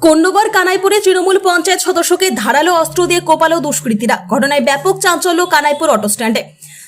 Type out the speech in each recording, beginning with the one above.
কন্যগর কানাইপুরে তৃণমূল পঞ্চায়েত সদস্যকে ধারালো অস্ত্র দিয়ে কোপালো দুষ্কৃতীরা। ঘটনায় ব্যাপক চাঞ্চল্য কানাইপুর অটো স্ট্যান্ডে।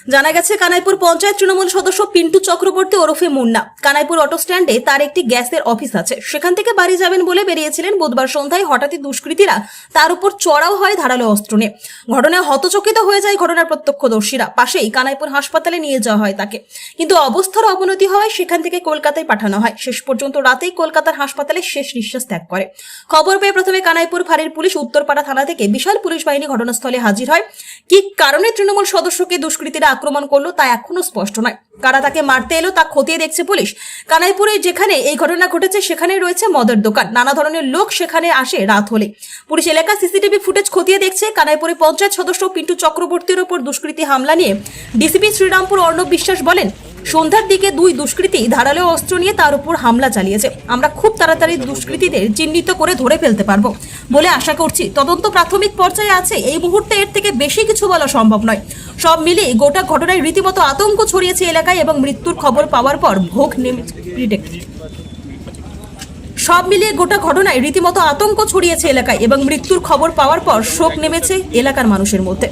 জানা গেছে, কানাইপুর পঞ্চায়েত তৃণমূল সদস্য পিন্টু চক্রবর্তী ওরফে মুন্না। কানাইপুর অটো স্ট্যান্ডে তার একটি গ্যাসের অফিস আছে। সেখান থেকে বাড়ি যাবেন বলে বেরিয়েছিলেন বুধবার সন্ধ্যায় হঠাৎই দুষ্কৃতীরা। তার উপর চড়াও হয় ধারালো অস্ত্র নিয়ে। ঘটনায় হতচকিত হয়ে যায় ঘটনার প্রত্যক্ষদর্শীরা। পাশেই কানাইপুর হাসপাতালে নিয়ে যাওয়া হয় তাকে। কিন্তু অবস্থার অবনতি হওয়ায় সেখান থেকে কলকাতায় পাঠানো হয়। শেষ পর্যন্ত রাতেই কলকাতার হাসপাতালে শেষ নিঃশ্বাস ত্যাগ করে। খবর পেয়ে প্রথমে কানাইপুর ফাঁড়ির পুলিশ উত্তরপাড়া থানা থেকে বিশাল পুলিশ বাহিনী ঘটনাস্থলে হাজির হয়। কি কারণে তৃণমূল সদস্যকে দুষ্কৃতীরা আক্রমণ করল তা এখনও স্পষ্ট নয়। কারা তাকে মারতে এলো তা খতিয়ে দেখছে পুলিশ। কানাইপুরে যেখানে এই ঘটনা ঘটেছে সেখানে রয়েছে মদের দোকান। নানা ধরনের লোক সেখানে আসে রাত হলে। পুলিশ এলাকা সিসিটিভি ফুটেজ খতিয়ে দেখছে, কানাইপুরে পঞ্চায়েত সদস্য পিন্টু চক্রবর্তীর ওপর দুষ্কৃতী হামলা নিয়ে ডিসিপি শ্রীরামপুর অর্ণব বিশ্বাস বলেন সন্ধ্যার দিকে দুই দুষ্কৃতী ধারালো অস্ত্র নিয়ে তার উপর হামলা চালিয়েছে। আমরা খুব তাড়াতাড়ি দুষ্কৃতীদের চিহ্নিত করে ধরে ফেলতে পারব বলে আশা করছি। তদন্ত প্রাথমিক পর্যায়ে আছে। এই মুহূর্তে এর থেকে বেশি কিছু বলা সম্ভব নয়। সব মিলিয়ে গোটা ঘটনায় রীতিমতো আতঙ্ক ছড়িয়েছে এলাকায় এবং মৃত্যুর খবর পাওয়ার পর ভোগ Predict. সব মিলিয়ে গোটা ঘটনায় রীতিমতো আতঙ্ক ছড়িয়েছে এলাকায় এবং মৃত্যুর খবর পাওয়ার পর শোক নেমেছে এলাকার মানুষের মধ্যে।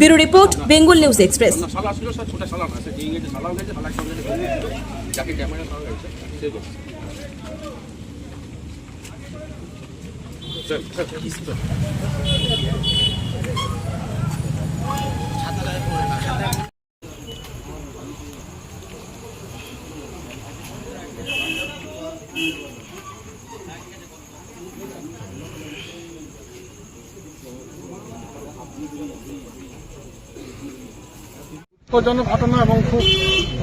Bureau report Bengal news express শালা ছিল সব ছোটা শালা না সে যে ইংরেজি শালাও গেছে শালার সঙ্গে গেছে যাকে ক্যামেরা শালা গেছে সে করছে চল, চল, চল। দুঃখজনক ঘটনা এবং খুব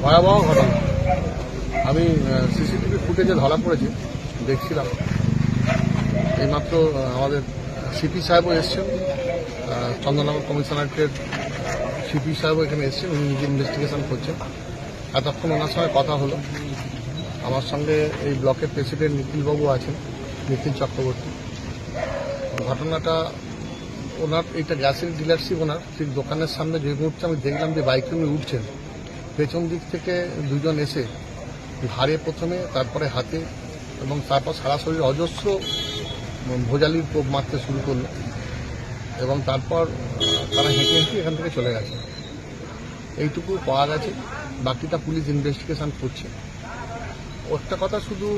ভয়াবহ ঘটনা। আমি সিসিটিভি ফুটেজে ধরা পড়েছি দেখছিলাম। এইমাত্র আমাদের সিপি সাহেবও এসছেন আহ, চন্দননগর কমিশনারেটের সিপি সাহেবও এখানে এসছেন উনি নিজে ইনভেস্টিগেশন করছেন। এতক্ষণ ওনার সঙ্গে কথা হলো। আমার সঙ্গে এই ব্লকের প্রেসিডেন্ট নিখিলবাবু আছেন নিখিল চক্রবর্তী। ঘটনাটা ওনার, এটা গ্যাসের ডিলারশিপ ওনার। ঠিক দোকানের সামনে যে মুহূর্তে আমি দেখলাম যে বাইকে উনি উঠছেন, পেছন দিক থেকে দুজন এসে ঘাড়ে প্রথমে, তারপরে হাতে এবং তারপর সারা শরীর অজস্র ভোজালির কোপ মারতে শুরু করল এবং তারপর তারা হেঁটে হেঁটে এখান থেকে চলে গেছে। এইটুকু পাওয়া গেছে। বাকিটা পুলিশ ইনভেস্টিগেশন করছে। একটা কথা শুধু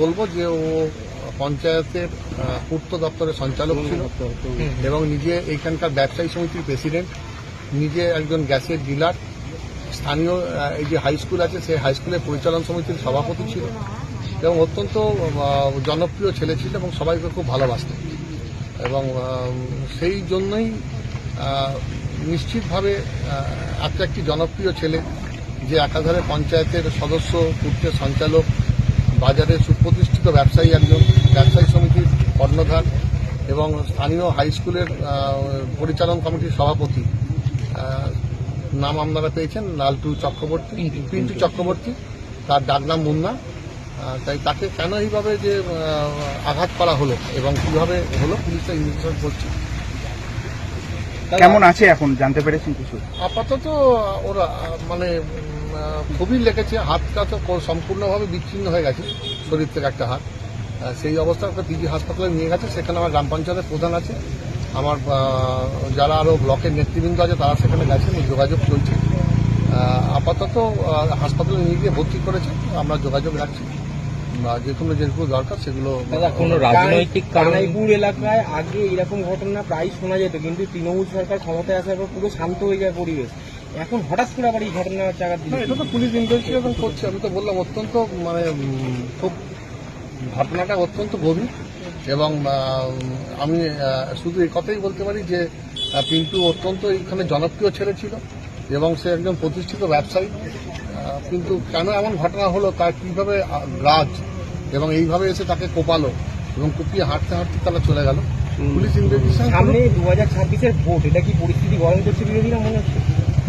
বলব যে ও পঞ্চায়েতের পূর্ত দপ্তরের সঞ্চালক ছিল। এবং নিজে এইখানকার ব্যবসায়ী সমিতির প্রেসিডেন্ট, নিজে একজন গ্যাসের ডিলার। স্থানীয় এই যে হাই স্কুল আছে, সেই হাই স্কুলের পরিচালন সমিতির সভাপতি ছিল। এবং অত্যন্ত জনপ্রিয় ছেলে ছিল এবং সবাইকে খুব ভালোবাসত। এবং সেই জন্যই নিশ্চিতভাবে একটা একটি জনপ্রিয় ছেলে যে একাধারে পঞ্চায়েতের সদস্য, পূর্তের সঞ্চালক বাজারের সুপ্রতিষ্ঠিত ব্যবসায়ী একজন ব্যবসায়ী সমিতির কর্ণধার এবং স্থানীয় হাই স্কুলের পরিচালন কমিটির সভাপতি। নাম আপনারা পেয়েছেন লালটু চক্রবর্তী পিন্টু চক্রবর্তী। তার ডাকনাম মুন্না। তাই তাকে কেন এইভাবে যে আঘাত করা হলো এবং কীভাবে হলো পুলিশটা ইনভেস্টিগেশন করছে। কেমন আছে এখন? জানতে পেরেছেন কিছু? আপাতত ওরা মানে খুবই লেগেছে। হাতটা তো সম্পূর্ণভাবে বিচ্ছিন্ন হয়ে গেছে শরীর থেকে একটা হাত। সেই অবস্থা একটা পিজি হাসপাতালে নিয়ে গেছে। সেখানে আমার গ্রাম পঞ্চায়েতের প্রধান আছে। আমার যারা আরও ব্লকের নেতৃবৃন্দ আছে তারা সেখানে গেছেন এই যোগাযোগ চলছে। আপাতত হাসপাতালে নিয়ে গিয়ে ভর্তি করেছে। আমরা যোগাযোগ রাখছি। বা যে কোনো যেগুলো দরকার সেগুলো কোনো রাজনৈতিক কানাইপুর এলাকায় আগে এরকম ঘটনা প্রায় শোনা যেত কিন্তু তৃণমূল সরকার ক্ষমতায় আসার পর পুরো শান্ত হয়ে যায় পরিবেশ। এখন হঠাৎ করে আবার এই ঘটনা জায়গা না এটা তো পুলিশ ইনভেস্টিগেশন করছে আমি তো বললাম অত্যন্ত মানে খুব ঘটনাটা অত্যন্ত গভীর এবং আমি শুধু এই কথাই বলতে পারি যে পিন্টু অত্যন্ত এখানে জনপ্রিয় ছেলে ছিল এবং সে একজন প্রতিষ্ঠিত ব্যবসায়ী। কিন্তু কেন এমন ঘটনা হলো তার কীভাবে রাজ এবং এইভাবে এসে তাকে কোপালো এবং কুপিয়ে হাঁটতে হাঁটতে তারা চলে গেল। পুলিশ ইনভেস্টিগেশন সামনে দু হাজার ছাব্বিশের ভোট এটা কি পরিস্থিতি গরম করছে বিরোধীরা মনে হচ্ছে?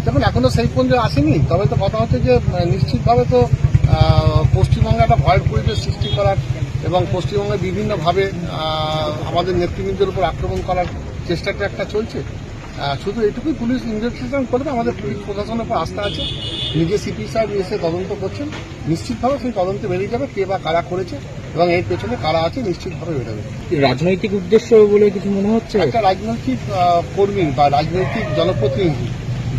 দেখুন এখনও সেই পর্যন্ত আসেনি। তবে তো কথা হচ্ছে যে নিশ্চিতভাবে তো পশ্চিমবঙ্গে একটা ভয়ের পরিবেশ সৃষ্টি করার এবং পশ্চিমবঙ্গে বিভিন্নভাবে আমাদের নেতৃবৃন্দের উপর আক্রমণ করার চেষ্টাটা একটা চলছে। শুধু এটুকুই পুলিশ ইনভেস্টিগেশন করবে আমাদের পুলিশ প্রশাসনের উপর আস্থা আছে। নিজে সিপি সাহেব এসে তদন্ত করছেন। নিশ্চিতভাবে সেই তদন্তে বেরিয়ে যাবে কে বা কারা করেছে এবং এর পেছনে কারা আছে নিশ্চিতভাবে বেরোবে। রাজনৈতিক উদ্দেশ্য বলে কিছু মনে হচ্ছে? একটা রাজনৈতিক কর্মী বা রাজনৈতিক জনপ্রতিনিধি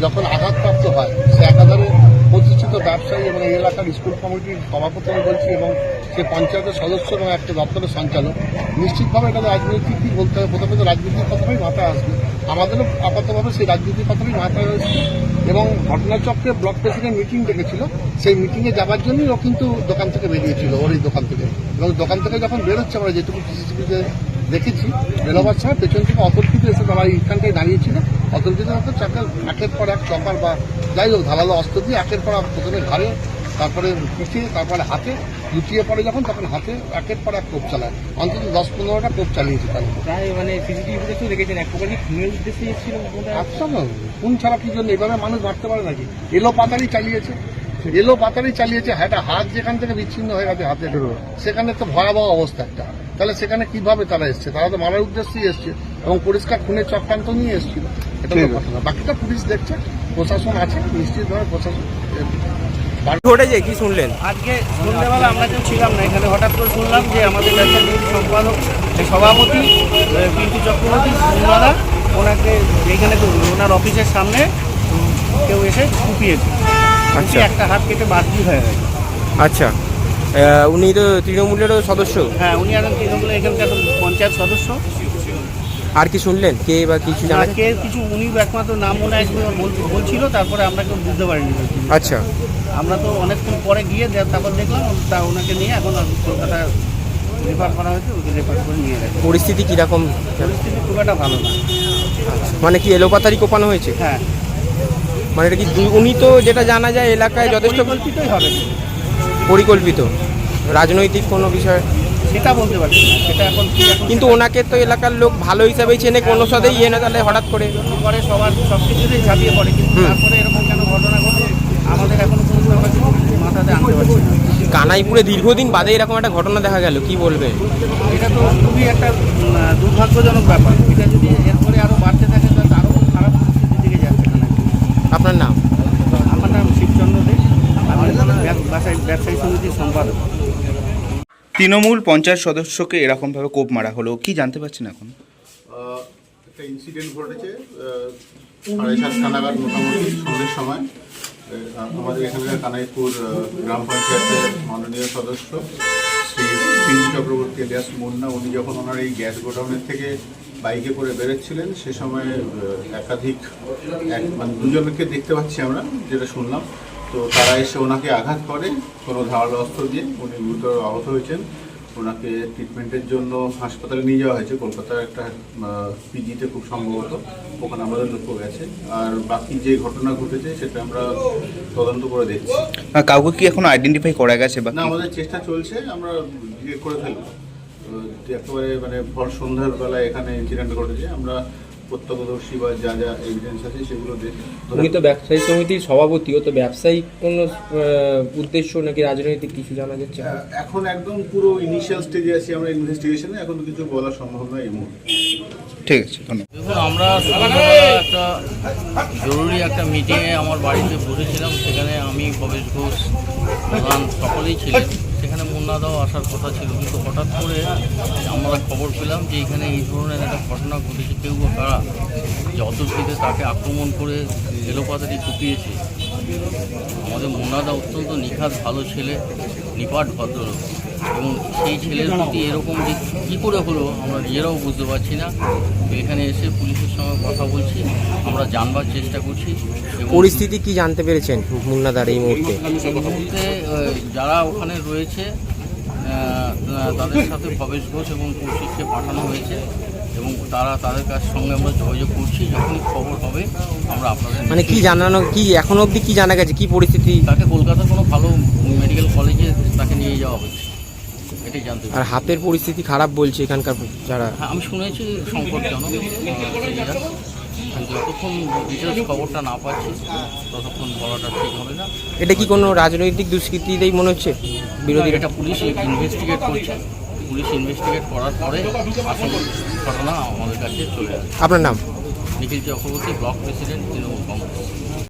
যখন আঘাতপ্রাপ্ত হয়, সে একাধারে প্রতিষ্ঠিত ব্যবসায়ী এবং এই এলাকার স্কুল কমিটির সভাপতি আমি বলছি এবং সে পঞ্চায়েতের সদস্য এবং একটা দপ্তরের সঞ্চালক। নিশ্চিতভাবে এটা রাজনৈতিকই বলতে হবে? প্রথমে তো রাজনীতির কথাটাই মাথায় আসবে। আমাদেরও আপাতভাবে সেই রাজনীতির কথাটাই মাথায় আসবে। এবং ঘটনাচক্রে ব্লক প্রেসিডেন্ট মিটিং ডেকেছিল। সেই মিটিংয়ে যাওয়ার জন্যই ও কিন্তু দোকান থেকে বেরিয়েছিল, ওর এই দোকান থেকে। এবং দোকান থেকে যখন বেরোচ্ছে, আমরা যেটুকু সিসিটিভিতে দেখেছি। বেরোবার সময় পেছন থেকে অতর্কিত এসে তারা এইখানটায় দাঁড়িয়েছিল। অতর্কিত মতো চাকা একের পর এক চপার বা যাই হোক ধারালো অস্ত্র দিয়ে একের পর প্রথমে ঘাড়ে তারপরে পিঠে তারপরে হাতে লুটিয়ে পড়ে যখন তখন হাতে একের পর এক কোপ চালায়। অন্তত দশ পনেরোটা কোপ চালিয়েছে তার। উপর প্রায় মানে সিসিটিভি ফুটেজও দেখেছেন। এক প্রকার কি খুনের উদ্দেশ্যে এসেছিল একদম কোন ছাড়া কি জন্য? এভাবে মানুষ মারতে পারে নাকি? এলো পাতারই চালিয়েছে। এলো পাতারই চালিয়েছে। একটা হাত যেখান থেকে বিচ্ছিন্ন হয়ে গেছে হাতে সেখানে তো ভয়াবহ অবস্থা একটা। তাহলে সেখানে কীভাবে তারা এসছে? তারা তো মারার উদ্দেশ্যেই এসছে এবং পরিষ্কার খুনের চক্রান্ত নিয়ে এসেছিল। এটা তো ঘটনা বাকিটা পুলিশ দেখছে প্রশাসন আছে নিশ্চিতভাবে প্রশাসন ঘটেছে কি শুনলেন? আজকে সন্ধ্যেবেলা আমরা কেউ ছিলাম না। এখানে হঠাৎ করে শুনলাম যে আমাদের ব্যবসা সম্পাদক সভাপতি পিন্টু চক্রবর্তী ওনারা ওনাকে এইখানে ওনার অফিসের সামনে কেউ এসে কুপিয়েছে। কুপিয়ে একটা হাত কেটে বাদলি হয়ে গেছে। আচ্ছা। উনি তো তৃণমূলেরও সদস্য। হ্যাঁ উনি এখন তৃণমূলের এখানকার পঞ্চায়েত সদস্য। আর কি শুনলেন? কে বা কিছু জানা আজকে কিছু উনি একমাত্র নাম মনে আসবে বলছিল তারপরে আমরা কেউ বুঝতে পারিনি। আচ্ছা। আমরা তো অনেকক্ষণ পরে গিয়ে তারপর দেখলাম তা ওনাকে নিয়ে এখন কলকাতা রেফার করা হয়েছে ওকে রেফার করে নিয়ে গেছে। পরিস্থিতি কীরকম? পরিস্থিতি খুব একটা ভালো না। মানে কি এলোপাতারি কোপানো হয়েছে? হ্যাঁ। মানে এটা কি উনি তো যেটা জানা যায় এলাকায় যথেষ্ট পরিকল্পিতই হবে। পরিকল্পিত। রাজনৈতিক কোনো বিষয়। সেটা বলতে পারছি না সেটা এখন কিন্তু ওনাকে তো এলাকার লোক ভালো হিসাবেই চেনে কোনো সাথে ইয়ে না তাহলে হঠাৎ করে। সবার সব কিছুতেই ঝাঁপিয়ে পড়ে কিন্তু তারপরে এরকম কেন ঘটনা ঘটে আমাদের এখনও মাথাতে আনতে পারছি না। কানাইপুরে দীর্ঘদিন বাদে এরকম একটা ঘটনা দেখা গেল কি বলবে? এটা তো খুবই একটা দুর্ভাগ্যজনক ব্যাপার। এটা যদি এরপরে আরও বাড়তে থাকে তাহলে আরও খারাপ পরিস্থিতির দিকে যাচ্ছে আপনার নাম আমার নাম শিবচন্দ্র দে আমি ব্যবসায়ী ব্যবসায়ী সমিতির তৃণমূল পঞ্চায়েত সদস্যকে এরকমভাবে কোপ মারা হলো কি জানতে পারছেন এখন? একটা ইনসিডেন্ট ঘটেছে সাড়ে সাতটা নাগাদ মোটামুটি সন্ধ্যের সময়। আমাদের এখানকার কানাইপুর গ্রাম পঞ্চায়েতের মাননীয় সদস্য শ্রী পিন্টু চক্রবর্তী এলিয়াস মুন্না উনি যখন ওনার এই গ্যাস গোডাউনের থেকে বাইকে করে বেরোচ্ছিলেন সে সময় একাধিক এক মানে দুজনকে দেখতে পাচ্ছি আমরা যেটা শুনলাম। তো তারা এসে ওনাকে আঘাত করে কোনো ধারালো অস্ত্র দিয়ে উনি গুরুতর আহত হয়েছেন। ওনাকে ট্রিটমেন্টের জন্য হাসপাতালে নিয়ে যাওয়া হয়েছে কলকাতার একটা পিজিতে খুব সম্ভবত ওখানে আমাদের লক্ষ্য গেছে। আর বাকি যে ঘটনা ঘটেছে সেটা আমরা তদন্ত করে দেখছি। কাউকে কি এখন আইডেন্টিফাই করা গেছে না আমাদের চেষ্টা চলছে আমরা ইয়ে করে ফেলব। একেবারে মানে ভর সন্ধ্যার বেলায় এখানে ইনসিডেন্ট ঘটেছে। আমরা প্রত্যক্ষদর্শী বা যা যা এভিডেন্স আছে সেগুলো উনি তো ব্যবসায়ী সমিতির সভাপতি ও তো ব্যবসায়িক কোনো উদ্দেশ্য নাকি রাজনৈতিক কিছু জানা যাচ্ছে? এখন একদম পুরো ইনিশিয়াল স্টেজে আছি আমরা ইনভেস্টিগেশনে এখন কিছু বলা সম্ভব নয় এই মুহূর্তে। ঠিক আছে ধন্যবাদ। দেখুন আমরা একটা জরুরি একটা মিটিংয়ে আমার বাড়িতে বসেছিলাম সেখানে আমি ভবেশ ঘোষ প্রধান সকলেই ছিলেন। সেখানে মুন্নাদাও আসার কথা ছিল। কিন্তু হঠাৎ করে আমরা খবর পেলাম যে এখানে এই ধরনের একটা ঘটনা ঘটেছে, কেউ বা কারা? যে অতর্কিতে তাকে আক্রমণ করে এলোপাতারি কুপিয়েছে। আমাদের মুন্নাদা অত্যন্ত নিখাত ভালো ছেলে, নিপাট ভদ্রলোক। এবং সেই ছেলের প্রতি এরকম যে কী করে হলো আমরা নিজেরাও বুঝতে পারছি না। এখানে এসে পুলিশের সঙ্গে কথা বলছি আমরা জানবার চেষ্টা করছি পরিস্থিতি কি জানতে পেরেছেন মুন্নাদার এই মুহূর্তে? মুহূর্তে যারা ওখানে রয়েছে তাদের সাথে ভবেশ ঘোষ এবং কৌশিককে পাঠানো হয়েছে এবং তারা তাদের কাছ সঙ্গে আমরা যোগাযোগ করছি যখনই খবর হবে আমরা আপনাদের মানে কি জানানো কি এখনও অবধি কি জানা গেছে? কি পরিস্থিতি? তাকে কলকাতার কোনো ভালো মেডিকেল কলেজে তাকে নিয়ে যাওয়া হচ্ছে। এটাই জানতে আর হাতের পরিস্থিতি খারাপ বলছে এখানকার যারা। হ্যাঁ আমি শুনেছি সংকটজনক যতক্ষণ ডিটেলস খবরটা না পাচ্ছি ততক্ষণ বলাটা ঠিক হবে না। এটা কি কোনো রাজনৈতিক দুষ্কৃতিতেই মনে হচ্ছে? বিরোধীরা এটা পুলিশ ইনভেস্টিগেট করছে। পুলিশ ইনভেস্টিগেট করার পরে আসল ঘটনা আমাদের কাছে চলে আসে। আপনার নাম? Nikhil Chakraborty block president Trinamool Congress.